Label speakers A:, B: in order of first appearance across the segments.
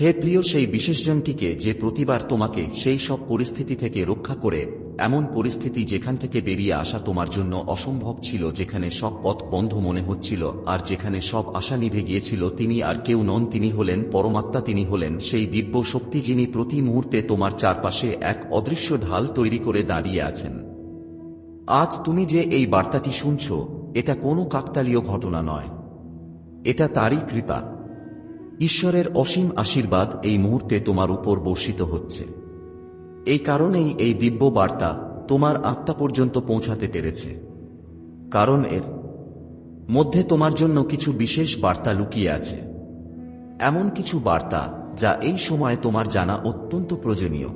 A: হে প্রিয় সেই বিশেষজনটিকে যে প্রতিবার তোমাকে সেই সব পরিস্থিতি থেকে রক্ষা করে, এমন পরিস্থিতি যেখান থেকে বেরিয়ে আসা তোমার জন্য অসম্ভব ছিল, যেখানে সব পথ বন্ধ মনে হচ্ছিল, আর যেখানে সব আশা নিভে গিয়েছিল, তিনি আর কেউ নন, তিনি হলেন পরমাত্মা, তিনি হলেন সেই দিব্য শক্তি যিনি প্রতি মুহূর্তে তোমার চারপাশে এক অদৃশ্য ঢাল তৈরি করে দাঁড়িয়ে আছেন। আজ তুমি যে এই বার্তাটি শুনছ, এটা কোনো কাকতালীয় ঘটনা নয়। এটা তারই কৃপা। ঈশ্বরের অসীম আশীর্বাদ এই মুহূর্তে তোমার উপর বর্ষিত হচ্ছে। এই কারণেই এই দিব্য বার্তা তোমার আত্মা পর্যন্ত পৌঁছাতে পেরেছে। কারণ এর মধ্যে তোমার জন্য কিছু বিশেষ বার্তা লুকিয়ে আছে। এমন কিছু বার্তা যা এই সময়ে তোমার জানা অত্যন্ত প্রয়োজনীয়।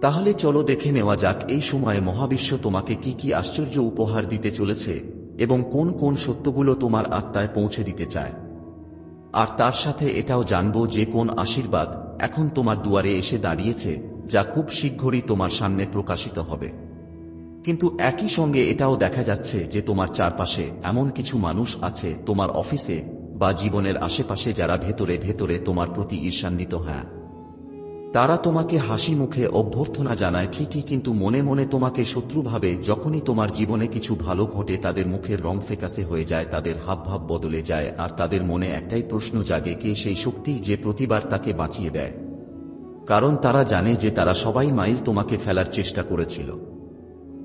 A: তাহলে চলো দেখে নেওয়া যাক এই সময়ে মহাবিশ্ব তোমাকে কি কি আশ্চর্য উপহার দিতে চলেছে এবং কোন কোন সত্যগুলো তোমার আত্মায় পৌঁছে দিতে চায়। আর তার সাথে এটাও জানব যে কোন আশীর্বাদ এখন তোমার দুয়ারে এসে দাঁড়িয়েছে, যা খুব শীঘ্রই তোমার সামনে প্রকাশিত হবে। কিন্তু একই সঙ্গে এটাও দেখা যাচ্ছে যে তোমার চারপাশে এমন কিছু মানুষ আছে তোমার অফিসে বা জীবনের আশেপাশে যারা ভেতরে ভেতরে তোমার প্রতি ঈর্ষান্বিত হ্যাঁ তারা তোমাকে হাসি মুখে অভ্যর্থনা জানায় ঠিকই কিন্তু মনে মনে তোমাকে শত্রু ভাবে, যখনই তোমার জীবনে কিছু ভালো ঘটে তাদের মুখের রং ফেকাসে হয়ে যায়, তাদের হাবভাব বদলে যায়, আর তাদের মনে একটাই প্রশ্ন জাগে কে সেই শক্তি যে প্রতিবার তাকে বাঁচিয়ে দেয়। কারণ তারা জানে যে তারা সবাই মাইল তোমাকে ফেলার চেষ্টা করেছিল।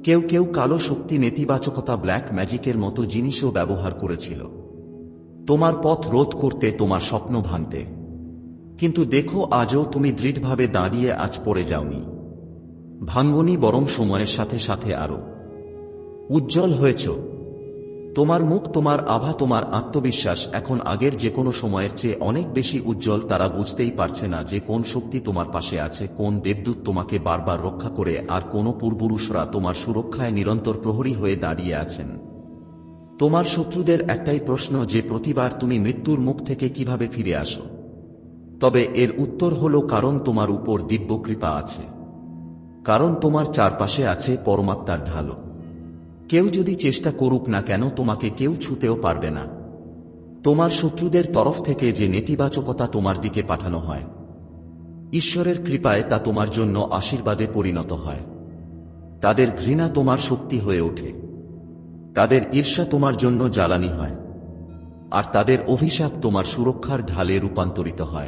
A: কেউ কেউ কালো শক্তি নেতিবাচকতা ব্ল্যাক ম্যাজিকের মতো জিনিসও ব্যবহার করেছিল। তোমার পথ রোধ করতে তোমার স্বপ্ন ভাঙতে। কিন্তু দেখো আজও তুমি দৃঢ়ভাবে দাঁড়িয়ে আজ পড়ে যাওনি। ভাঙ্গনি বরং সময়ের সাথে সাথে আরও। উজ্জ্বল হয়েছ। তোমার মুখ, তোমার আভা, তোমার আত্মবিশ্বাস এখন আগের যে কোনো সময়ের চেয়ে অনেক বেশি উজ্জ্বল তারা বুঝতেই পারছে না যে কোন শক্তি তোমার পাশে আছে, কোন দেবদূত তোমাকে বারবার রক্ষা করে আর কোন পূর্বপুরুষরা তোমার সুরক্ষায় নিরন্তর প্রহরী হয়ে দাঁড়িয়ে আছেন। তোমার শত্রুদের একটাই প্রশ্ন যে প্রতিবার তুমি মৃত্যুর মুখ থেকে কীভাবে ফিরে আসো। তবে এর উত্তর হল কারণ তোমার উপর দিব্য কৃপা আছে। কারণ তোমার চারপাশে আছে পরমাত্মার ঢালো। কেউ যদি চেষ্টা করুক না কেন, তোমাকে কেউ ছুতেও পারবে না। তোমার শত্রুদের তরফ থেকে যে নেতিবাচকতা তোমার দিকে পাঠানো হয়, ঈশ্বরের কৃপায় তা তোমার জন্য আশীর্বাদে পরিণত হয়। তাদের ঘৃণা তোমার শক্তি হয়ে ওঠে। তাদের ঈর্ষা তোমার জন্য জ্বালানি হয়। আর তাদের অভিশাপ তোমার সুরক্ষার ঢালে রূপান্তরিত হয়।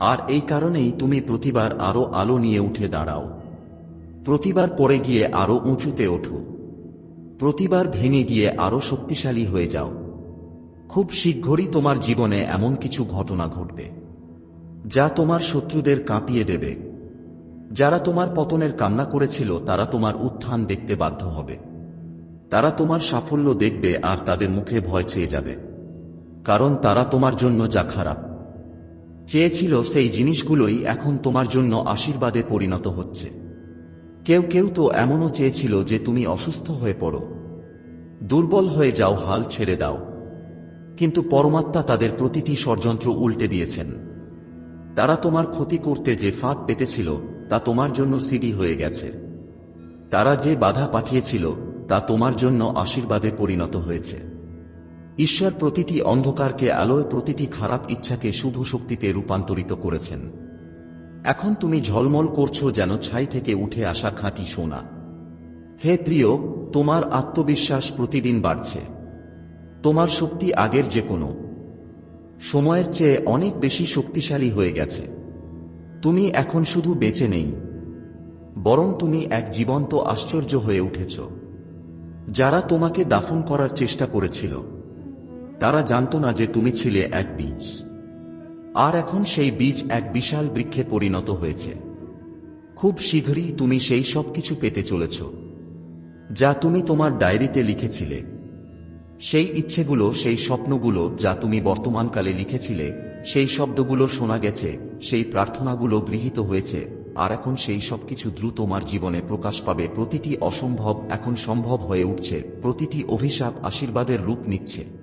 A: আর এই কারণেই তুমি প্রতিবার আরও আলো নিয়ে উঠে দাঁড়াও। প্রতিবার পড়ে গিয়ে আরও উঁচুতে ওঠো। প্রতিবার ভেঙে গিয়ে আরও শক্তিশালী হয়ে যাও। খুব শীঘ্রই তোমার জীবনে এমন কিছু ঘটনা ঘটবে, যা তোমার শত্রুদের কাঁপিয়ে দেবে। যারা তোমার পতনের কামনা করেছিল, তারা তোমার উত্থান দেখতে বাধ্য হবে। তারা তোমার সাফল্য দেখবে আর তাদের মুখে ভয় চেয়ে যাবে। কারণ তারা তোমার জন্য যা খারাপ। চেয়েছিল সেই জিনিসগুলোই এখন তোমার জন্য আশীর্বাদে পরিণত হচ্ছে। কেউ কেউ তো এমনও চেয়েছিল যে তুমি অসুস্থ হয়ে পড়ো। দুর্বল হয়ে যাও, হাল ছেড়ে দাও। কিন্তু পরমাত্মা তাদের প্রতিটি ষড়যন্ত্র উল্টে দিয়েছেন। তারা তোমার ক্ষতি করতে যে ফাঁদ পেতেছিল, তা তোমার জন্য সিডি হয়ে গেছে। তারা যে বাধা পাঠিয়েছিল, তা তোমার জন্য আশীর্বাদে পরিণত হয়েছে। ঈশ্বর প্রতিটি অন্ধকারকে আলোয় প্রতিটি খারাপ ইচ্ছাকে শুভ শক্তিতে রূপান্তরিত করেছেন। এখন তুমি ঝলমল করছ যেন ছাই থেকে উঠে আসা খাঁটি সোনা। হে প্রিয়, তোমার আত্মবিশ্বাস প্রতিদিন বাড়ছে। তোমার শক্তি আগের যে কোনো সময়ের চেয়ে অনেক বেশি শক্তিশালী হয়ে গেছে। তুমি এখন শুধু বেঁচে নেই। বরং তুমি এক জীবন্ত আশ্চর্য হয়ে উঠেছ। যারা তোমাকে দাফন করার চেষ্টা করেছিল তারা জানত না যে তুমি ছিলে এক বীজ। আর এখন সেই বীজ এক বিশাল বৃক্ষে পরিণত হয়েছে। খুব শীঘ্রই তুমি সেই সব কিছু পেতে চলেছ, যা তুমি তোমার ডায়েরিতে লিখেছিলে। সেই ইচ্ছেগুলো, সেই স্বপ্নগুলো যা তুমি বর্তমানকালে লিখেছিলে, সেই শব্দগুলো শোনা গেছে, সেই প্রার্থনাগুলো গৃহীত হয়েছে, আর এখন সেই সবকিছু দ্রুত তোমার জীবনে প্রকাশ পাবে। প্রতিটি অসম্ভব এখন সম্ভব হয়ে উঠছে, প্রতিটি অভিশাপ আশীর্বাদের রূপ নিচ্ছে।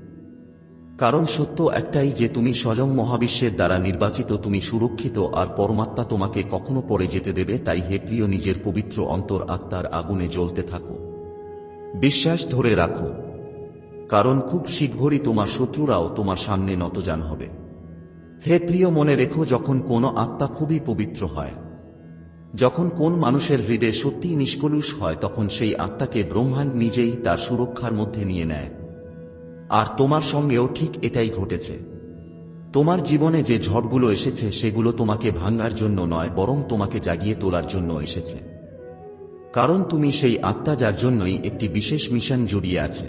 A: কারণ সত্য একটাই যে তুমি স্বয়ং মহাবিশ্বের দ্বারা নির্বাচিত, তুমি সুরক্ষিত আর পরমাত্মা তোমাকে কখনো পরে যেতে দেবে, তাই হে প্রিয় নিজের পবিত্র অন্তর আত্মার আগুনে জ্বলতে থাকো। বিশ্বাস ধরে রাখো, কারণ খুব শীঘ্রই তোমার শত্রুরাও তোমার সামনে নতজান হবে। হে প্রিয় মনে রেখো, যখন কোনো আত্মা খুবই পবিত্র হয়, যখন কোন মানুষের হৃদয় সত্যিই নিষ্কলুষ হয়, তখন সেই আত্মাকে ব্রহ্মাণ্ড নিজেই তার সুরক্ষার মধ্যে নিয়ে নেয়। আর তোমার সঙ্গেও ঠিক এটাই ঘটেছে। তোমার জীবনে যে ঝড়গুলো এসেছে, সেগুলো তোমাকে ভাঙার জন্য নয়, বরং তোমাকে জাগিয়ে তোলার জন্য এসেছে। কারণ তুমি সেই আত্মা যার জন্যই একটি বিশেষ মিশন জড়িয়ে আছে।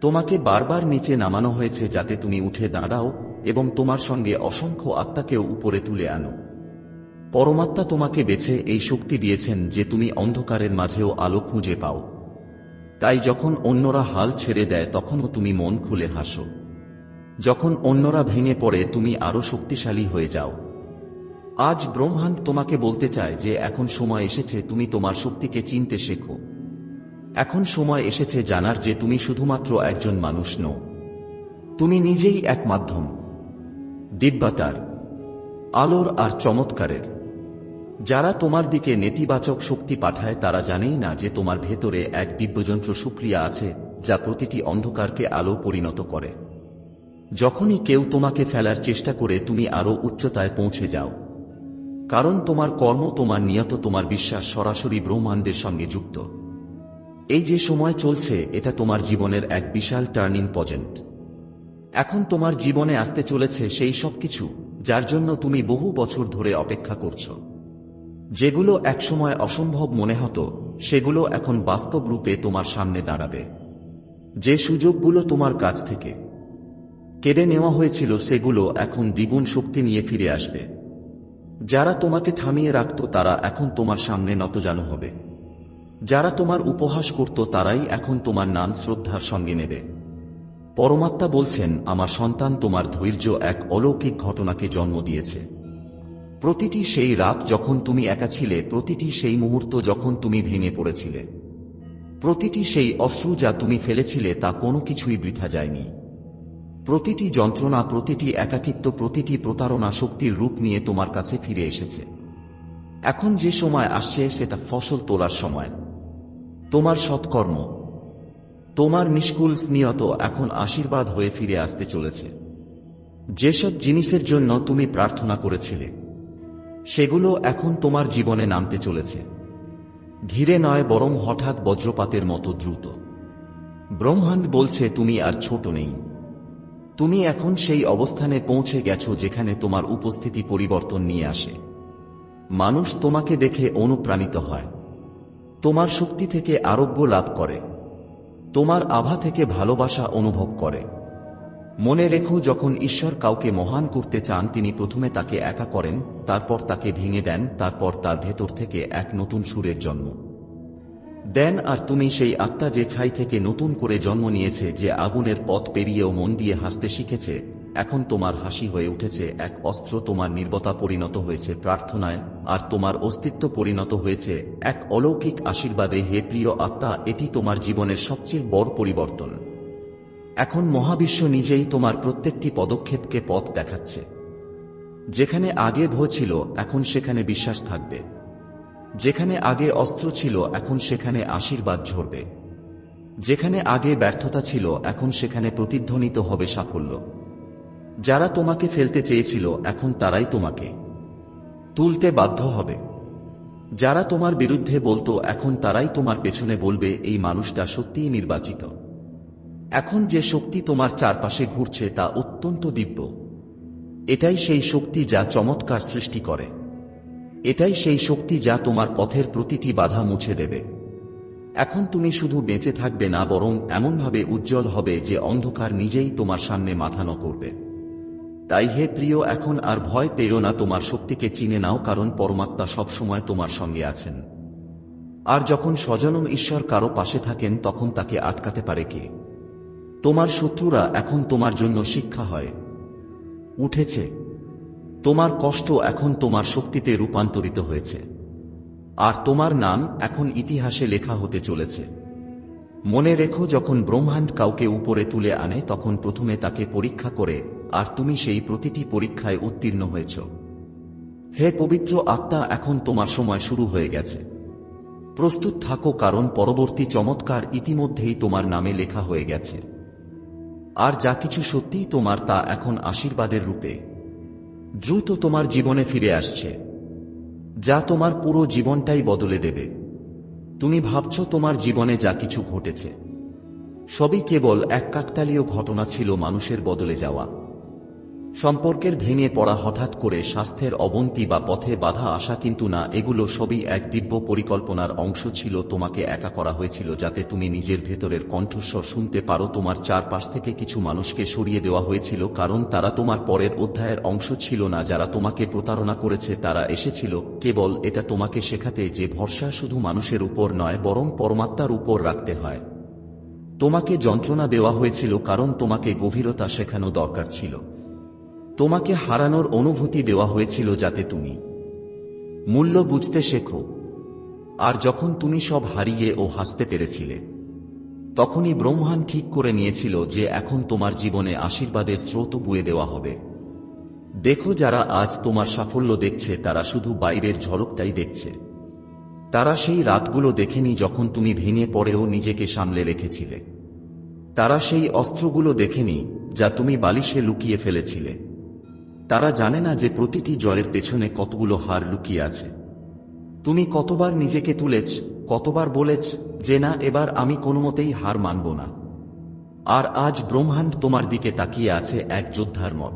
A: তোমাকে বারবার নিচে নামানো হয়েছে যাতে তুমি উঠে দাঁড়াও এবং তোমার সঙ্গে অসংখ্য আত্মাকেও উপরে তুলে আনো। পরমাত্মা তোমাকে বেছে এই শক্তি দিয়েছেন যে তুমি অন্ধকারের মাঝেও আলো খুঁজে পাও। তাই যখন অন্যরা হাল ছেড়ে দেয়, তখনও তুমি মন খুলে হাসো। যখন অন্যরা ভেঙে পড়ে, তুমি আরও শক্তিশালী হয়ে যাও। আজ ব্রহ্মাণ্ড তোমাকে বলতে চায় যে, এখন সময় এসেছে, তুমি তোমার শক্তিকে চিনতে শেখো। এখন সময় এসেছে জানার যে, তুমি শুধুমাত্র একজন মানুষ নও। তুমি নিজেই এক মাধ্যম। দিব্যাতার, আলোর আর চমৎকারের। যারা তোমার দিকে নেতিবাচক শক্তি পাঠায় তারা জানেই না যে তোমার ভেতরে এক দিব্যযন্ত্র সুক্রিয়া আছে, যা প্রতিটি অন্ধকারকে আলো পরিণত করে। যখনই কেউ তোমাকে ফেলার চেষ্টা করে, তুমি আরও উচ্চতায় পৌঁছে যাও। কারণ তোমার কর্ম, তোমার নিয়ত, তোমার বিশ্বাস সরাসরি ব্রহ্মাণ্ডের সঙ্গে যুক্ত। এই যে সময় চলছে, এটা তোমার জীবনের এক বিশাল টার্নিং পয়েন্ট। এখন তোমার জীবনে আসতে চলেছে সেই সব কিছু যার জন্য তুমি বহু বছর ধরে অপেক্ষা করছ। যেগুলো একসময় অসম্ভব মনে হতো, সেগুলো এখন বাস্তব রূপে তোমার সামনে দাঁড়াবে। যে সুযোগগুলো তোমার কাছ থেকে। কেড়ে নেওয়া হয়েছিল, সেগুলো এখন দ্বিগুণ শক্তি নিয়ে ফিরে আসবে। যারা তোমাকে থামিয়ে রাখত, তারা এখন তোমার সামনে নতজানু হবে। যারা তোমার উপহাস করত, তারাই এখন তোমার নাম শ্রদ্ধার সঙ্গে নেবে। পরমাত্মা বলছেন, আমার সন্তান, তোমার ধৈর্য এক অলৌকিক ঘটনাকে জন্ম দিয়েছে। প্রতিটি সেই রাত যখন তুমি একা ছিলে, প্রতিটি সেই মুহূর্ত যখন তুমি ভেঙে পড়েছিলে। প্রতিটি সেই অশ্রু যা তুমি ফেলেছিলে, তা কোনো কিছুই বৃথা যায়নি। প্রতিটি যন্ত্রণা, প্রতিটি একাকিত্ব, প্রতিটি প্রতারণা শক্তির রূপ নিয়ে তোমার কাছে ফিরে এসেছে। এখন যে সময় আসছে, সেটা ফসল তোলার সময়। তোমার সৎকর্ম। তোমার নিষ্কুল স্নিয়ত এখন আশীর্বাদ হয়ে ফিরে আসতে চলেছে। যেসব জিনিসের জন্য তুমি প্রার্থনা করেছিলে সেগুলো এখন তোমার জীবনে নামতে চলেছে। ধীরে নয়, বরং হঠাৎ বজ্রপাতের মতো দ্রুত। ব্রহ্মাণ্ড বলছে, তুমি আর ছোট নেই। তুমি এখন সেই অবস্থানে পৌঁছে গেছো যেখানে তোমার উপস্থিতি পরিবর্তন নিয়ে আসে। মানুষ তোমাকে দেখে অনুপ্রাণিত হয়। তোমার শক্তি থেকে আরোগ্য লাভ করে। তোমার আভা থেকে ভালোবাসা অনুভব করে। মনে রেখো, যখন ঈশ্বর কাউকে মহান করতে চান, তিনি প্রথমে তাকে একা করেন, তারপর তাকে ভেঙে দেন, তারপর তার ভেতর থেকে এক নতুন সুরের জন্ম। দেন, আর তুমি সেই আত্মা যে ছাই থেকে নতুন করে জন্ম নিয়েছে, যে আগুনের পথ পেরিয়েও মন দিয়ে হাসতে শিখেছে, এখন তোমার হাসি হয়ে উঠেছে, এক অস্ত্র তোমার নির্বতা পরিণত হয়েছে, প্রার্থনায়, আর তোমার অস্তিত্ব পরিণত হয়েছে, এক অলৌকিক আশীর্বাদে, হে প্রিয় আত্মা, এটি তোমার জীবনের সবচেয়ে বড় পরিবর্তন। এখন মহাবিশ্ব নিজেই তোমার প্রত্যেকটি পদক্ষেপকে পথ দেখাচ্ছে। যেখানে আগে ভয় ছিল, এখন সেখানে বিশ্বাস থাকবে। যেখানে আগে অস্ত্র ছিল, এখন সেখানে আশীর্বাদ ঝরবে। যেখানে আগে ব্যর্থতা ছিল, এখন সেখানে প্রতিধ্বনিত হবে সাফল্য। যারা তোমাকে ফেলতে চেয়েছিল, এখন তারাই তোমাকে তুলতে বাধ্য হবে। যারা তোমার বিরুদ্ধে বলতো, এখন তারাই তোমার পেছনে বলবে, এই মানুষটা সত্যিই নির্বাচিত। এখন যে শক্তি তোমার চারপাশে ঘুরছে তা অত্যন্ত দিব্য। এটাই সেই শক্তি যা চমৎকার সৃষ্টি করে। এটাই সেই শক্তি যা তোমার পথের প্রতিটি বাধা মুছে দেবে। এখন তুমি শুধু বেঁচে থাকবে না, বরং এমনভাবে উজ্জ্বল হবে যে অন্ধকার নিজেই তোমার সামনে মাথা ন করবে। তাই হে প্রিয়, এখন আর ভয় পেও না, তোমার শক্তিকে চিনে নাও, কারণ পরমাত্মা সবসময় তোমার সঙ্গে আছেন। আর যখন স্বজনম ঈশ্বর কারও পাশে থাকেন, তখন তাকে আটকাতে পারে কে? তোমার শত্রুরা এখন তোমার জন্য শিক্ষা হয়। উঠেছে। তোমার কষ্ট এখন তোমার শক্তিতে রূপান্তরিত হয়েছে। আর তোমার নাম এখন ইতিহাসে লেখা হতে চলেছে। মনে রেখো, যখন ব্রহ্মাণ্ড কাউকে উপরে তুলে আনে, তখন প্রথমে তাকে পরীক্ষা করে, আর তুমি সেই প্রতিটি পরীক্ষায় উত্তীর্ণ হয়েছ। হে পবিত্র আত্মা, এখন তোমার সময় শুরু হয়ে গেছে। প্রস্তুত থাকো, কারণ পরবর্তী চমৎকার ইতিমধ্যেই তোমার নামে লেখা হয়ে গেছে। আর যা কিছু সত্যিই তোমার তা এখন আশীর্বাদের রূপে। দ্রুত তোমার জীবনে ফিরে আসছে। যা তোমার পুরো জীবনটাই বদলে দেবে। তুমি ভাবছ তোমার জীবনে যা কিছু ঘটেছে। সবই কেবল এক কাকতালীয় ঘটনা ছিল মানুষের বদলে যাওয়া। সম্পর্কের ভেঙে পড়া হঠাৎ করে স্বাস্থ্যের অবনতি বা পথে বাধা আসা কিন্তু না, এগুলো সবই এক দিব্য পরিকল্পনার অংশ ছিল তোমাকে একা করা হয়েছিল যাতে তুমি নিজের ভেতরের কণ্ঠস্বর শুনতে পারো। তোমার চারপাশ থেকে কিছু মানুষকে সরিয়ে দেওয়া হয়েছিল কারণ তারা তোমার পরের অধ্যায়ের অংশ ছিল না। যারা তোমাকে প্রতারণা করেছে তারা এসেছিল। কেবল এটা তোমাকে শেখাতে যে ভরসা শুধু মানুষের উপর নয়, বরং পরমাত্মার উপর রাখতে হয়। তোমাকে যন্ত্রণা দেওয়া হয়েছিল কারণ তোমাকে গভীরতা শেখানো দরকার ছিল। তোমাকে হারানোর অনুভূতি দেওয়া হয়েছিল যাতে তুমি মূল্য বুঝতে শেখো। আর যখন তুমি সব হারিয়ে ও হাসতে পেরেছিলে, তখনই ব্রহ্মাণ ঠিক করে নিয়েছিল যে এখন তোমার জীবনে আশীর্বাদের স্রোত বুয়ে দেওয়া হবে। দেখো যারা আজ তোমার সাফল্য দেখছে, তারা শুধু বাইরের ঝলকটাই দেখছে। তারা সেই রাতগুলো দেখেনি যখন তুমি ভেঙে পড়েও নিজেকে সামলে রেখেছিলে। তারা সেই অস্ত্রগুলো দেখেনি যা তুমি বালিশে লুকিয়ে ফেলেছিলে। তারা জানে না যে প্রতিটি জয়ের পেছনে কতগুলো হার লুকিয়ে আছে। তুমি কতবার নিজেকে তুলেছ, কতবার বলেছ যে না, এবার আমি কোনোমতেই হার মানব না। আর আজ ব্রহ্মাণ্ড তোমার দিকে তাকিয়ে আছে এক যোদ্ধার মত,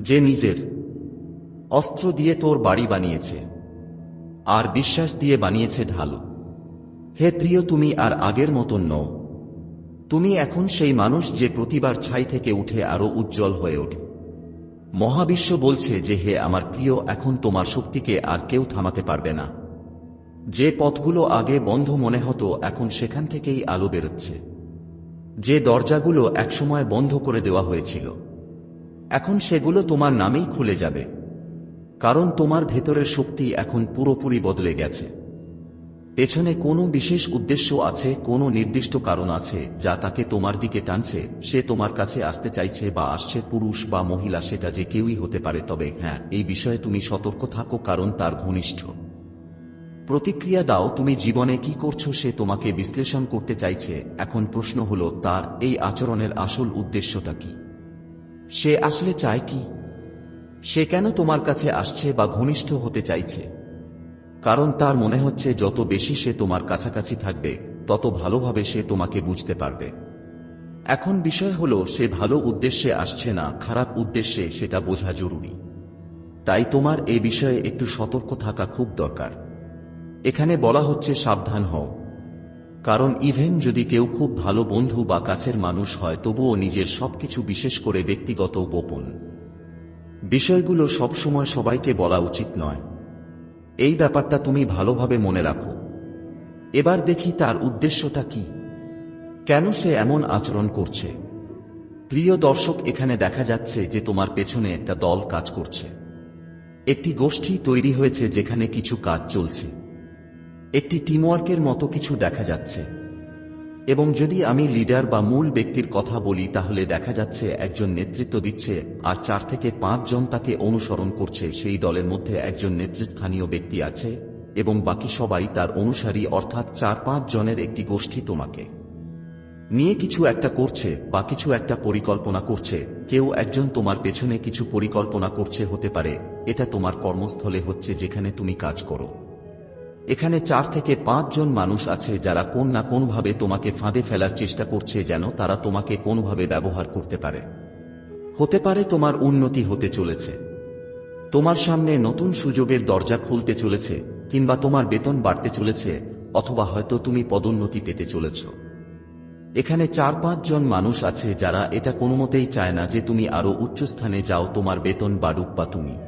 A: যে নিজের অস্ত্র দিয়ে তোর বাড়ি বানিয়েছে, আর বিশ্বাস দিয়ে বানিয়েছে ঢালু। হে প্রিয়, তুমি আর আগের মতন নও। তুমি এখন সেই মানুষ যে প্রতিবার ছাই থেকে উঠে আরও উজ্জ্বল হয়ে ওঠে। মহাবিশ্ব বলছে যে হে আমার প্রিয়, এখন তোমার শক্তিকে আর কেউ থামাতে পারবে না। যে পথগুলো আগে বন্ধ মনে হতো, এখন সেখান থেকেই আলো বেরোচ্ছে। যে দরজাগুলো একসময় বন্ধ করে দেওয়া হয়েছিল, এখন সেগুলো তোমার নামেই খুলে যাবে। কারণ তোমার ভেতরের শক্তি এখন পুরোপুরি বদলে গেছে। পেছনে কোনো বিশেষ উদ্দেশ্য আছে, কোনো নির্দিষ্ট কারণ আছে, যা তাকে তোমার দিকে টানছে, সে তোমার কাছে আসতে চাইছে বা আসছে, পুরুষ বা মহিলা, সেটা যে কেউই হতে পারে। তবে হ্যাঁ এই বিষয়ে তুমি সতর্ক থাকো, কারণ তার ঘনিষ্ঠ। প্রতিক্রিয়া দাও, তুমি জীবনে কি করছ সে তোমাকে বিশ্লেষণ করতে চাইছে। এখন প্রশ্ন হল, তার এই আচরণের আসল উদ্দেশ্যটা কি? সে আসলে চায় কি? সে কেন তোমার কাছে আসছে বা ঘনিষ্ঠ হতে চাইছে? কারণ তার মনে হচ্ছে যত বেশি সে তোমার কাছাকাছি থাকবে, তত ভালোভাবে সে তোমাকে বুঝতে পারবে। এখন বিষয় হল, সে ভালো উদ্দেশ্যে আসছে না, খারাপ উদ্দেশ্যে সেটা বোঝা জরুরি। তাই তোমার এ বিষয়ে একটু সতর্ক থাকা খুব দরকার। এখানে বলা হচ্ছে সাবধান হও। কারণ ইভেন যদি কেউ খুব ভালো বন্ধু বা কাছের মানুষ হয়, তবুও নিজের সবকিছু বিশেষ করে ব্যক্তিগত গোপন। বিষয়গুলো সবসময় সবাইকে বলা উচিত নয়। এই ব্যাপারটা তুমি ভালোভাবে মনে রাখো। এবার দেখি তার উদ্দেশ্যটা কি। কেন সে এমন আচরণ করছে? প্রিয় দর্শক, এখানে দেখা যাচ্ছে যে তোমার পেছনে একটা দল কাজ করছে। একটি গোষ্ঠী তৈরি হয়েছে যেখানে কিছু কাজ চলছে। একটি টিমওয়ার্কের মতো কিছু দেখা যাচ্ছে। এবং যদি আমি লিডার বা মূল ব্যক্তির কথা বলি, তাহলে দেখা যাচ্ছে একজন নেতৃত্ব দিচ্ছে, আর চার থেকে পাঁচ জন তাকে অনুসরণ করছে। সেই দলের মধ্যে একজন নেতৃস্থানীয় ব্যক্তি আছে, এবং বাকি সবাই তার অনুসারী, অর্থাৎ চার পাঁচ জনের একটি গোষ্ঠী তোমাকে। নিয়ে কিছু একটা করছে, বা কিছু একটা পরিকল্পনা করছে। কেউ একজন তোমার পেছনে কিছু পরিকল্পনা করছে হতে পারে, এটা তোমার কর্মস্থলে হচ্ছে যেখানে তুমি কাজ করো। এখানে চার থেকে পাঁচ জন মানুষ আছে যারা কোন না কোনভাবে তোমাকে ফাঁদে ফেলার চেষ্টা করছে যেন তারা তোমাকে কোনভাবে ব্যবহার করতে পারে। হতে পারে তোমার উন্নতি হতে চলেছে। তোমার সামনে নতুন সুযোগের দরজা খুলতে চলেছে কিংবা তোমার বেতন বাড়তে চলেছে অথবা হয়তো তুমি পদোন্নতি পেতে চলেছ। এখানে চার পাঁচ জন মানুষ আছে যারা এটা কোনোমতেই চায় না যে তুমি আরও উচ্চস্থানে যাও, তোমার বেতন বাড়ুক বা তুমি।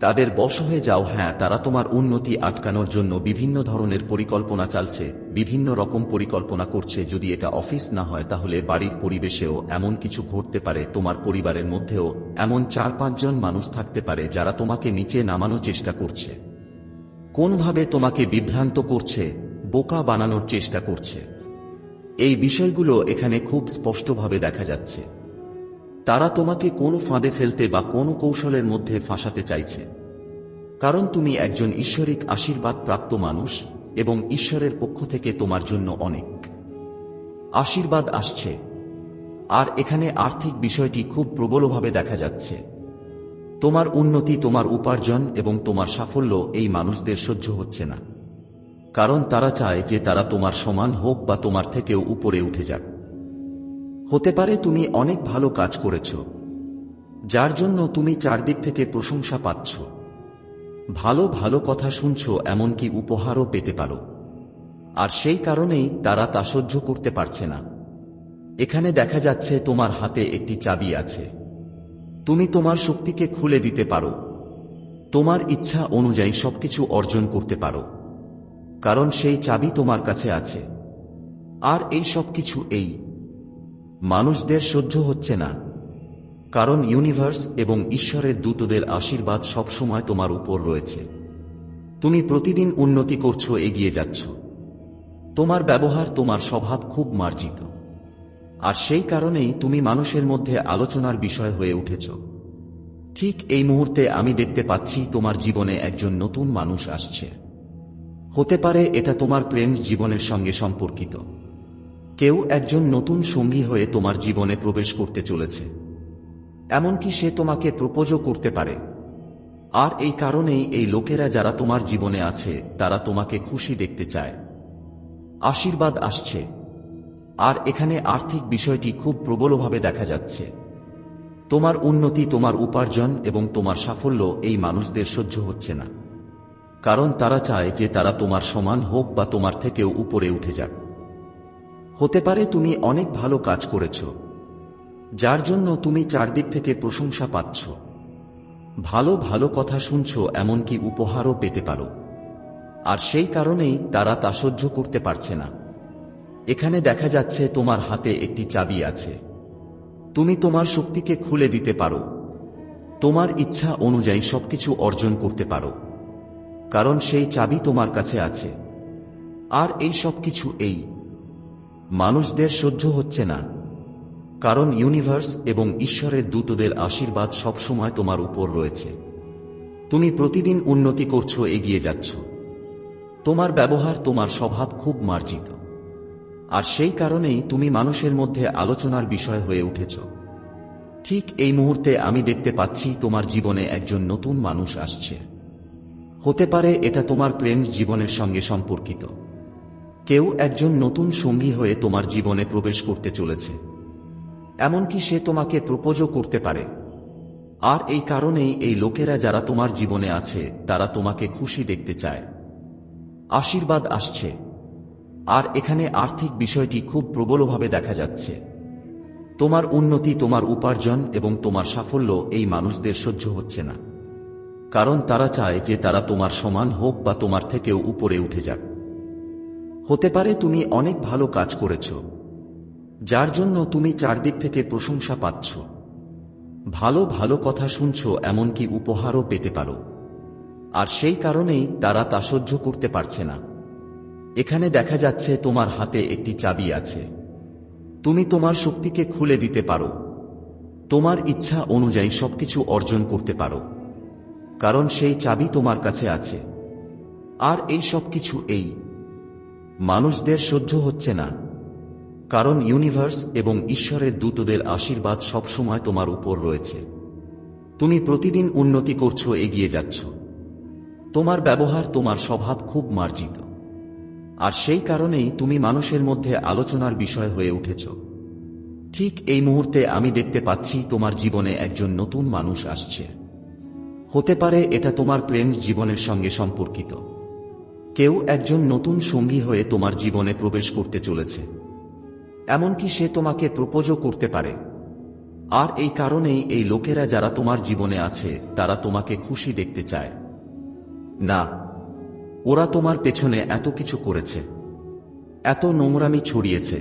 A: তাদের বশ হয়ে যাও হ্যাঁ তারা তোমার উন্নতি আটকানোর জন্য বিভিন্ন ধরনের পরিকল্পনা চালছে, বিভিন্ন রকম পরিকল্পনা করছে। যদি এটা অফিস না হয়, তাহলে বাড়ির পরিবেশেও এমন কিছু ঘটতে পারে, তোমার পরিবারের মধ্যেও এমন চার পাঁচজন মানুষ থাকতে পারে, যারা তোমাকে নিচে নামানোর চেষ্টা করছে। কোনভাবে তোমাকে বিভ্রান্ত করছে, বোকা বানানোর চেষ্টা করছে। এই বিষয়গুলো এখানে খুব স্পষ্টভাবে দেখা যাচ্ছে। তারা তোমাকে কোন ফাঁদে ফেলতে বা কোন কৌশলের মধ্যে ফাঁসাতে চাইছে। কারণ তুমি একজন ঈশ্বরিক আশীর্বাদ প্রাপ্ত মানুষ এবং ঈশ্বরের পক্ষ থেকে তোমার জন্য অনেক। আশীর্বাদ আসছে। আর এখানে আর্থিক বিষয়টি খুব প্রবলভাবে দেখা যাচ্ছে। তোমার উন্নতি, তোমার উপার্জন এবং তোমার সাফল্য এই মানুষদের সহ্য হচ্ছে না। কারণ তারা চায় যে তারা তোমার সমান হোক বা তোমার থেকেও উপরে উঠে যাক। হতে পারে তুমি অনেক ভালো কাজ করেছ, যার জন্য তুমি চারদিক থেকে প্রশংসা পাচ্ছ। ভালো ভালো কথা শুনছ এমনকি উপহারও পেতে পারো। আর সেই কারণেই তারা তা সহ্য করতে পারছে না। এখানে দেখা যাচ্ছে তোমার হাতে একটি চাবি আছে। তুমি তোমার শক্তিকে খুলে দিতে পারো। তোমার ইচ্ছা অনুযায়ী সবকিছু অর্জন করতে পারো। কারণ সেই চাবি তোমার কাছে আছে। আর এই সবকিছু এই। মানুষদের সহ্য হচ্ছে না। কারণ ইউনিভার্স এবং ঈশ্বরের দূতদের আশীর্বাদ সবসময় তোমার উপর রয়েছে। তুমি প্রতিদিন উন্নতি করছ, এগিয়ে যাচ্ছ। তোমার ব্যবহার, তোমার স্বভাব খুব মার্জিত। আর সেই কারণেই তুমি মানুষের মধ্যে আলোচনার বিষয় হয়ে উঠেছ। ঠিক এই মুহূর্তে আমি দেখতে পাচ্ছি তোমার জীবনে একজন নতুন মানুষ আসছে। হতে পারে এটা তোমার প্রেম জীবনের সঙ্গে সম্পর্কিত। কেউ একজন নতুন সঙ্গী হয়ে তোমার জীবনে প্রবেশ করতে চলেছে। এমনকি সে তোমাকে প্রপোজও করতে পারে। আর এই কারণেই এই লোকেরা যারা তোমার জীবনে আছে, তারা তোমাকে খুশি দেখতে চায়। আশীর্বাদ আসছে। আর এখানে আর্থিক বিষয়টি খুব প্রবলভাবে দেখা যাচ্ছে। তোমার উন্নতি, তোমার উপার্জন এবং তোমার সাফল্য এই মানুষদের সহ্য হচ্ছে না। কারণ তারা চায় যে তারা তোমার সমান হোক বা তোমার থেকেও উপরে উঠে যাক। হতে পারে তুমি অনেক ভালো কাজ করেছ, যার জন্য তুমি চারদিক থেকে প্রশংসা পাচ্ছ। ভালো ভালো কথা শুনছ এমনকি উপহারও পেতে পারো। আর সেই কারণেই তারা তা সহ্য করতে পারছে না। এখানে দেখা যাচ্ছে তোমার হাতে একটি চাবি আছে। তুমি তোমার শক্তিকে খুলে দিতে পারো। তোমার ইচ্ছা অনুযায়ী সবকিছু অর্জন করতে পারো। কারণ সেই চাবি তোমার কাছে আছে। আর এই সবকিছু এই। মানুষদের সহ্য হচ্ছে না। কারণ ইউনিভার্স এবং ঈশ্বরের দূতদের আশীর্বাদ সবসময় তোমার উপর রয়েছে। তুমি প্রতিদিন উন্নতি করছ, এগিয়ে যাচ্ছ। তোমার ব্যবহার, তোমার স্বভাব খুব মার্জিত। আর সেই কারণেই তুমি মানুষের মধ্যে আলোচনার বিষয় হয়ে উঠেছ। ঠিক এই মুহূর্তে আমি দেখতে পাচ্ছি তোমার জীবনে একজন নতুন মানুষ আসছে। হতে পারে এটা তোমার প্রেম জীবনের সঙ্গে সম্পর্কিত। কেউ একজন নতুন সঙ্গী হয়ে তোমার জীবনে প্রবেশ করতে চলেছে। এমনকি সে তোমাকে প্রপোজও করতে পারে। আর এই কারণেই এই লোকেরা যারা তোমার জীবনে আছে, তারা তোমাকে খুশি দেখতে চায়। আশীর্বাদ আসছে। আর এখানে আর্থিক বিষয়টি খুব প্রবলভাবে দেখা যাচ্ছে। তোমার উন্নতি, তোমার উপার্জন এবং তোমার সাফল্য এই মানুষদের সহ্য হচ্ছে না। কারণ তারা চায় যে তারা তোমার সমান হোক বা তোমার থেকেও উপরে উঠে যাক। হতে পারে তুমি অনেক ভালো কাজ করেছ, যার জন্য তুমি চারদিক থেকে প্রশংসা পাচ্ছ। ভালো ভালো কথা শুনছ এমনকি উপহারও পেতে পারো। আর সেই কারণেই তারা তা সহ্য করতে পারছে না। এখানে দেখা যাচ্ছে তোমার হাতে একটি চাবি আছে। তুমি তোমার শক্তিকে খুলে দিতে পারো। তোমার ইচ্ছা অনুযায়ী সবকিছু অর্জন করতে পারো। কারণ সেই চাবি তোমার কাছে আছে। আর এই সবকিছু এই। মানুষদের সহ্য হচ্ছে না। কারণ ইউনিভার্স এবং ঈশ্বরের দূতদের আশীর্বাদ সবসময় তোমার উপর রয়েছে। তুমি প্রতিদিন উন্নতি করছ, এগিয়ে যাচ্ছ। তোমার ব্যবহার, তোমার স্বভাব খুব মার্জিত। আর সেই কারণেই তুমি মানুষের মধ্যে আলোচনার বিষয় হয়ে উঠেছ। ঠিক এই মুহূর্তে আমি দেখতে পাচ্ছি তোমার জীবনে একজন নতুন মানুষ আসছে। হতে পারে এটা তোমার প্রেম জীবনের সঙ্গে সম্পর্কিত। কেউ একজন নতুন সঙ্গী হয়ে তোমার জীবনে প্রবেশ করতে চলেছে। এমনকি সে তোমাকে প্রপোজও করতে পারে। আর এই কারণেই এই লোকেরা যারা তোমার জীবনে আছে, তারা তোমাকে খুশি দেখতে চায়। না, ওরা তোমার পেছনে এত কিছু করেছে। এত নোংরামি ছড়িয়েছে।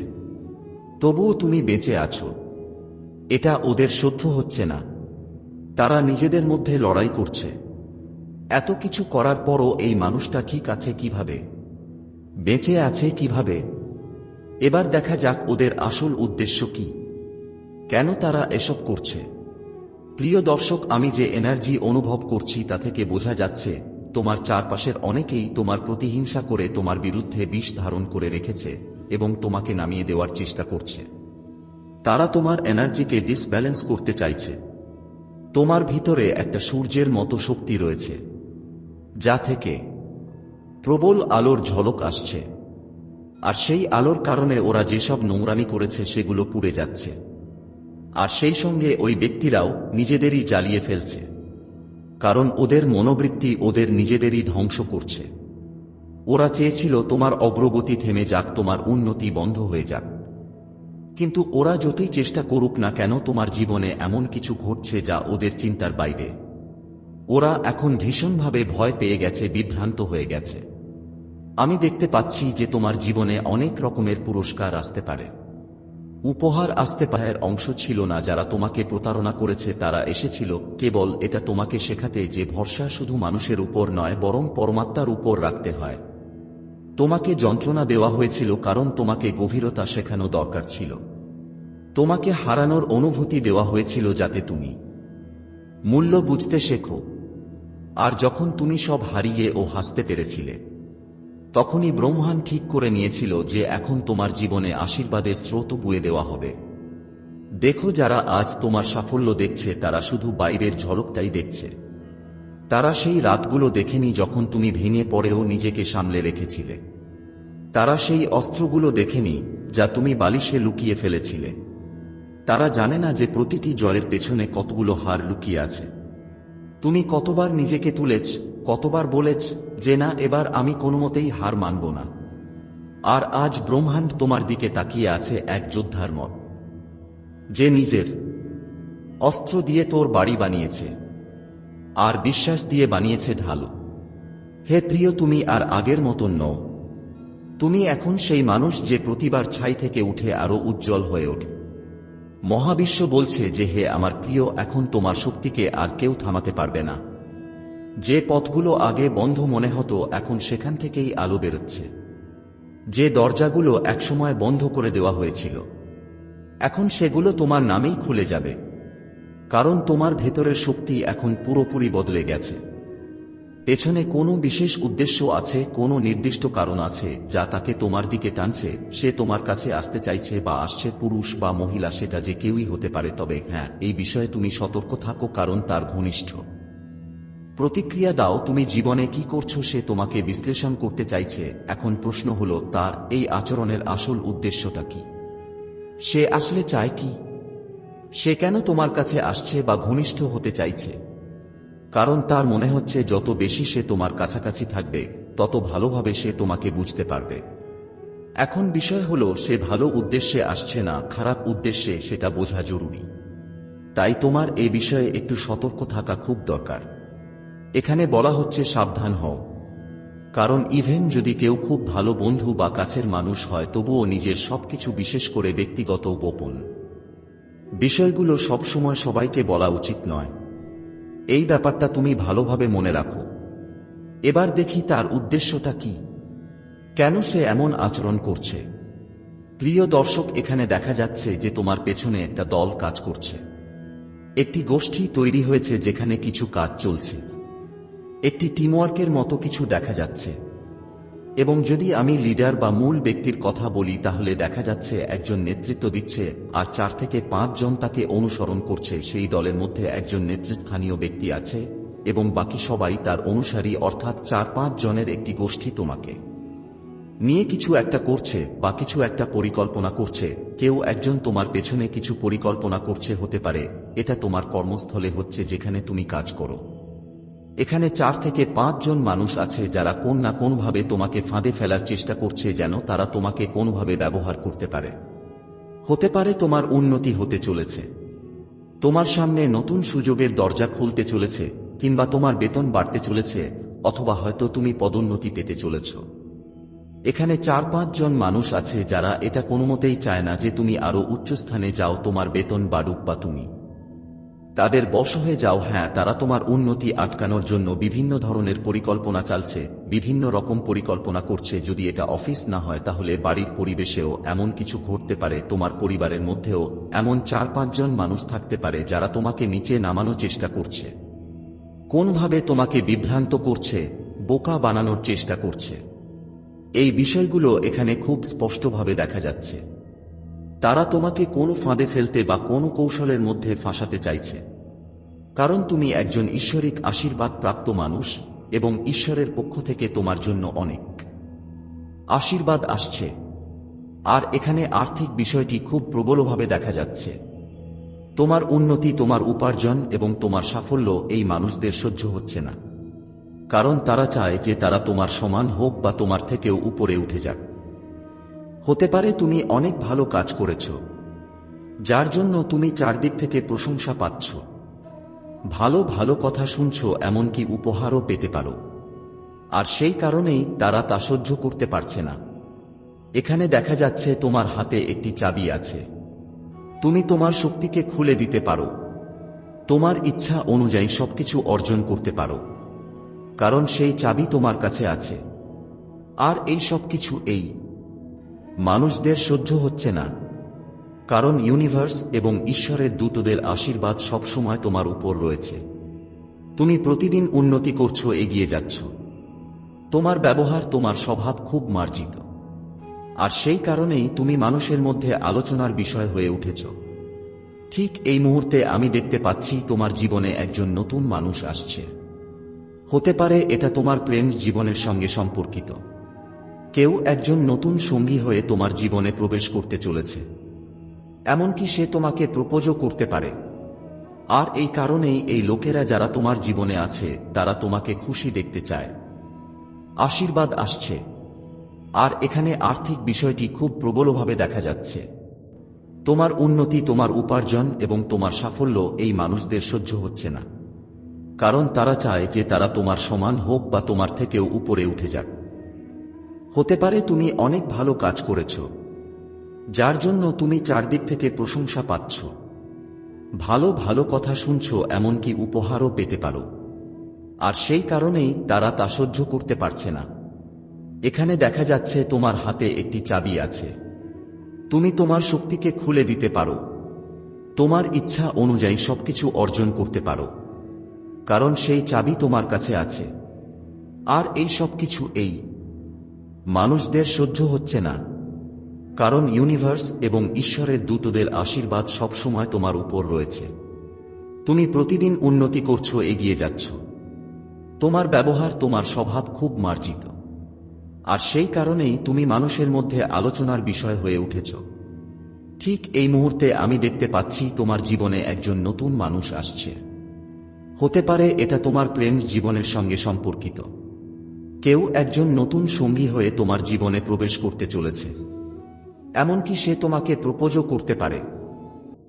A: তবুও তুমি বেঁচে আছো। এটা ওদের সহ্য হচ্ছে না। তারা নিজেদের মধ্যে লড়াই করছে। এত কিছু করার পরও এই মানুষটা ঠিক আছে কীভাবে? বেঁচে আছে কীভাবে? এবার দেখা যাক ওদের আসল উদ্দেশ্য কি। কেন তারা এসব করছে? প্রিয় দর্শক, আমি যে এনার্জি অনুভব করছি তা থেকে বোঝা যাচ্ছে, তোমার চারপাশের অনেকেই তোমার প্রতিহিংসা করে তোমার বিরুদ্ধে বিষ ধারণ করে রেখেছে এবং তোমাকে নামিয়ে দেওয়ার চেষ্টা করছে। তারা তোমার এনার্জিকে ডিসব্যালেন্স করতে চাইছে। তোমার ভিতরে একটা সূর্যের মতো শক্তি রয়েছে। যা থেকে প্রবল আলোর ঝলক আসছে। আর সেই আলোর কারণে ওরা যেসব নোংরামি করেছে সেগুলো পুড়ে যাচ্ছে। আর সেই সঙ্গে ওই ব্যক্তিরাও নিজেদেরই জ্বালিয়ে ফেলছে। কারণ ওদের মনোবৃত্তি ওদের নিজেদেরই ধ্বংস করছে। ওরা চেয়েছিল তোমার অগ্রগতি থেমে যাক, তোমার উন্নতি বন্ধ হয়ে যাক। কিন্তু ওরা যতই চেষ্টা করুক না কেন, তোমার জীবনে এমন কিছু ঘটছে যা ওদের চিন্তার বাইরে। ওরা এখন ভীষণভাবে ভয় পেয়ে গেছে, বিভ্রান্ত হয়ে গেছে। আমি দেখতে পাচ্ছি যে তোমার জীবনে অনেক রকমের পুরস্কার আসতে পারে। উপহার আসতে পায়ের অংশ ছিল না যারা তোমাকে প্রতারণা করেছে, তারা এসেছিল, কেবল এটা তোমাকে শেখাতে যে ভরসা শুধু মানুষের উপর নয়, বরং পরমাত্মার উপর রাখতে হয়। তোমাকে যন্ত্রণা দেওয়া হয়েছিল কারণ তোমাকে গভীরতা শেখানো দরকার ছিল। তোমাকে হারানোর অনুভূতি দেওয়া হয়েছিল যাতে তুমি মূল্য বুঝতে শেখো। আর যখন তুমি সব হারিয়ে ও হাসতে পেরেছিলে, তখনই ব্রহ্মাণ ঠিক করে নিয়েছিল যে এখন তোমার জীবনে আশীর্বাদের স্রোত বুয়ে দেওয়া হবে। দেখো যারা আজ তোমার সাফল্য দেখছে, তারা শুধু বাইরের ঝলকটাই দেখছে। তারা সেই রাতগুলো দেখেনি যখন তুমি ভেঙে পড়েও নিজেকে সামলে রেখেছিলে। তারা সেই অস্ত্রগুলো দেখেনি যা তুমি বালিশে লুকিয়ে ফেলেছিলে। তারা জানে না যে প্রতিটি জয়ের পেছনে কতগুলো হার লুকিয়ে আছে। তুমি কতবার নিজেকে তুলেছ, কতবার বলেছ যে না, এবার আমি কোনোমতেই হার মানব না। আর আজ ব্রহ্মাণ্ড তোমার দিকে তাকিয়ে আছে এক যোদ্ধার মত, যে নিজের অস্ত্র দিয়ে তোর বাড়ি বানিয়েছে, আর বিশ্বাস দিয়ে বানিয়েছে ঢালু। হে প্রিয়, তুমি আর আগের মতন নও। তুমি এখন সেই মানুষ যে প্রতিবার ছাই থেকে উঠে আরও উজ্জ্বল হয়ে ওঠে। মহাবিশ্ব বলছে যে হে আমার প্রিয়, এখন তোমার শক্তিকে আর কেউ থামাতে পারবে না। যে পথগুলো আগে বন্ধ মনে হতো, এখন সেখান থেকেই আলো বেরোচ্ছে। যে দরজাগুলো একসময় বন্ধ করে দেওয়া হয়েছিল, এখন সেগুলো তোমার নামেই খুলে যাবে। কারণ তোমার ভেতরের শক্তি এখন পুরোপুরি বদলে গেছে। পেছনে কোনো বিশেষ উদ্দেশ্য আছে, কোনো নির্দিষ্ট কারণ আছে, যা তাকে তোমার দিকে টানছে, সে তোমার কাছে আসতে চাইছে বা আসছে পুরুষ বা মহিলা সেটা যে কেউই হতে পারে, তবে হ্যাঁ এই বিষয়ে তুমি সতর্ক থাকো কারণ তার ঘনিষ্ঠ। প্রতিক্রিয়া দাও তুমি জীবনে কি করছ সে তোমাকে বিশ্লেষণ করতে চাইছে। এখন প্রশ্ন হল, তার এই আচরণের আসল উদ্দেশ্যটা কি? সে আসলে চায় কি? সে কেন তোমার কাছে আসছে বা ঘনিষ্ঠ হতে চাইছে? কারণ তার মনে হচ্ছে যত বেশি সে তোমার কাছাকাছি থাকবে, তত ভালোভাবে সে তোমাকে বুঝতে পারবে। এখন বিষয় হল, সে ভালো উদ্দেশ্যে আসছে না, খারাপ উদ্দেশ্যে সেটা বোঝা জরুরি। তাই তোমার এ বিষয়ে একটু সতর্ক থাকা খুব দরকার। এখানে বলা হচ্ছে সাবধান হও। কারণ ইভেন যদি কেউ খুব ভালো বন্ধু বা কাছের মানুষ হয়, তবুও নিজের সবকিছু বিশেষ করে ব্যক্তিগত গোপন। বিষয়গুলো সবসময় সবাইকে বলা উচিত নয়। এই ব্যাপারটা তুমি ভালোভাবে মনে রাখো। এবার দেখি তার উদ্দেশ্যটা কি। কেন সে এমন আচরণ করছে? প্রিয় দর্শক, এখানে দেখা যাচ্ছে যে তোমার পেছনে একটা দল কাজ করছে। একটি গোষ্ঠী তৈরি হয়েছে যেখানে কিছু কাজ চলছে। একটি টিমওয়ার্কের মতো কিছু দেখা যাচ্ছে। এবং যদি আমি লিডার বা মূল ব্যক্তির কথা বলি, তাহলে দেখা যাচ্ছে একজন নেতৃত্ব দিচ্ছে, আর চার থেকে পাঁচ জন তাকে অনুসরণ করছে। সেই দলের মধ্যে একজন নেতৃস্থানীয় ব্যক্তি আছে, এবং বাকি সবাই তার অনুসারী, অর্থাৎ চার পাঁচ জনের একটি গোষ্ঠী তোমাকে। নিয়ে কিছু একটা করছে, বা কিছু একটা পরিকল্পনা করছে। কেউ একজন তোমার পেছনে কিছু পরিকল্পনা করছে হতে পারে, এটা তোমার কর্মস্থলে হচ্ছে যেখানে তুমি কাজ করো। এখানে চার থেকে পাঁচ জন মানুষ আছে যারা কোন না কোনভাবে তোমাকে ফাঁদে ফেলার চেষ্টা করছে যেন তারা তোমাকে কোনভাবে ব্যবহার করতে পারে। হতে পারে তোমার উন্নতি হতে চলেছে। তোমার সামনে নতুন সুযোগের দরজা খুলতে চলেছে, কিংবা তোমার বেতন বাড়তে চলেছে, অথবা হয়তো তুমি পদোন্নতি পেতে চলেছ। এখানে চার পাঁচ জন মানুষ আছে যারা এটা কোনোমতেই চায় না যে তুমি আরও উচ্চস্থানে যাও, তোমার বেতন বাড়ুক বা তুমি। তাদের বশ হয়ে যাও হ্যাঁ তারা তোমার উন্নতি আটকানোর জন্য বিভিন্ন ধরনের পরিকল্পনা চালছে, বিভিন্ন রকম পরিকল্পনা করছে। যদি এটা অফিস না হয়, তাহলে বাড়ির পরিবেশেও এমন কিছু ঘটতে পারে, তোমার পরিবারের মধ্যেও এমন চার পাঁচজন মানুষ থাকতে পারে, যারা তোমাকে নিচে নামানোর চেষ্টা করছে। কোনভাবে তোমাকে বিভ্রান্ত করছে, বোকা বানানোর চেষ্টা করছে। এই বিষয়গুলো এখানে খুব স্পষ্টভাবে দেখা যাচ্ছে। তারা তোমাকে কোনো ফাঁদে ফেলতে বা কোনো কৌশলের মধ্যে ফাঁসাতে চাইছে। কারণ তুমি একজন ঈশ্বরিক আশীর্বাদ প্রাপ্ত মানুষ এবং ঈশ্বরের পক্ষ থেকে তোমার জন্য অনেক। আশীর্বাদ আসছে। আর এখানে আর্থিক বিষয়টি খুব প্রবলভাবে দেখা যাচ্ছে। তোমার উন্নতি, তোমার উপার্জন এবং তোমার সাফল্য এই মানুষদের সহ্য হচ্ছে না। কারণ তারা চায় যে তারা তোমার সমান হোক বা তোমার থেকেও উপরে উঠে যাক। হতে পারে তুমি অনেক ভালো কাজ করেছ, যার জন্য তুমি চারদিক থেকে প্রশংসা পাচ্ছ। ভালো ভালো কথা শুনছ, এমনকি উপহারও পেতে পারো। আর সেই কারণেই তারা তা সহ্য করতে পারছে না। এখানে দেখা যাচ্ছে তোমার হাতে একটি চাবি আছে। তুমি তোমার শক্তিকে খুলে দিতে পারো। তোমার ইচ্ছা অনুযায়ী সবকিছু অর্জন করতে পারো। কারণ সেই চাবি তোমার কাছে আছে। আর এই সবকিছু এই। মানুষদের সহ্য হচ্ছে না। কারণ ইউনিভার্স এবং ঈশ্বরের দূতদের আশীর্বাদ সবসময় তোমার উপর রয়েছে। তুমি প্রতিদিন উন্নতি করছ, এগিয়ে যাচ্ছ। তোমার ব্যবহার, তোমার স্বভাব খুব মার্জিত। আর সেই কারণেই তুমি মানুষের মধ্যে আলোচনার বিষয় হয়ে উঠেছ। ঠিক এই মুহূর্তে আমি দেখতে পাচ্ছি তোমার জীবনে একজন নতুন মানুষ আসছে। হতে পারে এটা তোমার প্রেম জীবনের সঙ্গে সম্পর্কিত। কেউ একজন নতুন সঙ্গী হয়ে তোমার জীবনে প্রবেশ করতে চলেছে। এমনকি সে তোমাকে প্রপোজও করতে পারে। আর এই কারণেই এই লোকেরা যারা তোমার জীবনে আছে, তারা তোমাকে খুশি দেখতে চায়। আশীর্বাদ আসছে। আর এখানে আর্থিক বিষয়টি খুব প্রবলভাবে দেখা যাচ্ছে। তোমার উন্নতি, তোমার উপার্জন এবং তোমার সাফল্য এই মানুষদের সহ্য হচ্ছে না। কারণ তারা চায় যে তারা তোমার সমান হোক বা তোমার থেকেও উপরে উঠে যাক। হতে পারে তুমি অনেক ভালো কাজ করেছ, যার জন্য তুমি চারদিক থেকে প্রশংসা পাচ্ছ। ভালো ভালো কথা শুনছ এমনকি উপহারও পেতে পারো। আর সেই কারণেই তারা তা সহ্য করতে পারছে না। এখানে দেখা যাচ্ছে তোমার হাতে একটি চাবি আছে। তুমি তোমার শক্তিকে খুলে দিতে পারো। তোমার ইচ্ছা অনুযায়ী সবকিছু অর্জন করতে পারো। কারণ সেই চাবি তোমার কাছে আছে। আর এই সবকিছু এই। মানুষদের সহ্য হচ্ছে না। কারণ ইউনিভার্স এবং ঈশ্বরের দূতদের আশীর্বাদ সবসময় তোমার উপর রয়েছে। তুমি প্রতিদিন উন্নতি করছ, এগিয়ে যাচ্ছ। তোমার ব্যবহার, তোমার স্বভাব খুব মার্জিত। আর সেই কারণেই তুমি মানুষের মধ্যে আলোচনার বিষয় হয়ে উঠেছ। ঠিক এই মুহূর্তে আমি দেখতে পাচ্ছি তোমার জীবনে একজন নতুন মানুষ আসছে। হতে পারে এটা তোমার প্রেম জীবনের সঙ্গে সম্পর্কিত। কেউ একজন নতুন সঙ্গী হয়ে তোমার জীবনে প্রবেশ করতে চলেছে। এমনকি সে তোমাকে প্রপোজও করতে পারে।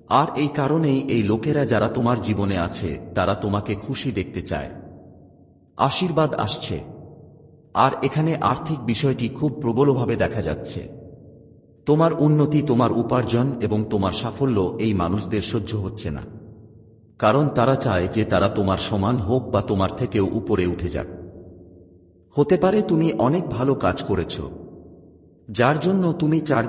A: আর এই কারণেই এই লোকেরা যারা তোমার জীবনে আছে, তারা তোমাকে খুশি দেখতে চায়। আশীর্বাদ আসছে। আর এখানে আর্থিক বিষয়টি খুব প্রবলভাবে দেখা যাচ্ছে। তোমার উন্নতি, তোমার উপার্জন এবং তোমার সাফল্য এই মানুষদের সহ্য হচ্ছে না। কারণ তারা চায় যে তারা তোমার সমান হোক বা তোমার থেকেও উপরে উঠে যাক। হতে পারে তুমি অনেক ভালো কাজ করেছ যার জন্য তুমি চার